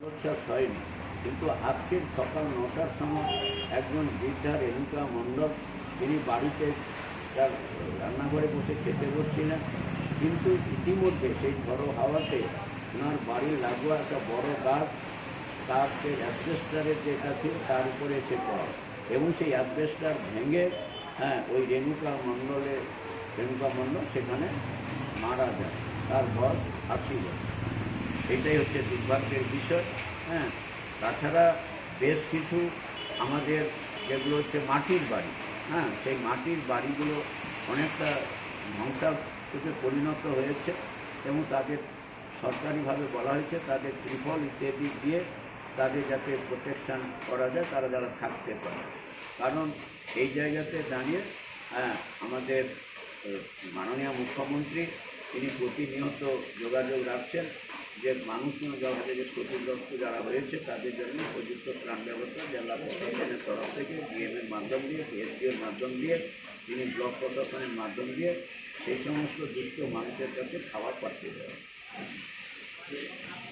উচ্ছ্বাস হয়নি কিন্তু আজকের সকাল নটার সময় একজন বৃদ্ধা রেণুকা মণ্ডল, তিনি বাড়িতে তার রান্নাঘরে বসে খেতে বসছিলেন। কিন্তু ইতিমধ্যে সেই ঝড়ো হাওয়াতে ওনার বাড়ির লাগোয়া একটা বড় গাছ, তার সেই অ্যাসবেস্টারের যেটা ছিল, তার উপরে এসে পড়ে। এবং সেই অ্যাসবেস্টার ভেঙে হ্যাঁ ওই রেণুকা মণ্ডলের, রেণুকা মণ্ডল সেখানে মারা যায়। তার বয়স আশি বছর এটাই হচ্ছে দুর্ভাগ্যের বিষয় হ্যাঁ? তাছাড়া বেশ কিছু আমাদের যেগুলো হচ্ছে মাটির বাড়ি হ্যাঁ? সেই মাটির বাড়িগুলো অনেকটা ধ্বংসাত্মকে পরিণত হয়েছে এবং তাদের সরকারিভাবে বলা হয়েছে তাদের ত্রিফল ইত্যাদি দিয়ে তাদের যাতে প্রোটেকশান করা যায়, তারা যারা থাকতে পারে। কারণ এই জায়গাতে দাঁড়িয়ে হ্যাঁ আমাদের মাননীয় মুখ্যমন্ত্রী, তিনি প্রতিনিয়ত যোগাযোগ রাখছেন। যে মানুষজন যারা যে ক্ষতিগ্রস্ত যারা হয়েছে, তাদের জন্য উপযুক্ত ত্রাণ ব্যবস্থা জেলা প্রশাসনের তরফ থেকে ডিএমের মাধ্যম দিয়ে এসডিওর মাধ্যম দিয়ে, তিনি ব্লক প্রশাসনের মাধ্যম দিয়ে সেই সমস্ত দুস্থ মানুষের কাছে খাবার পাঠিয়ে দেওয়া।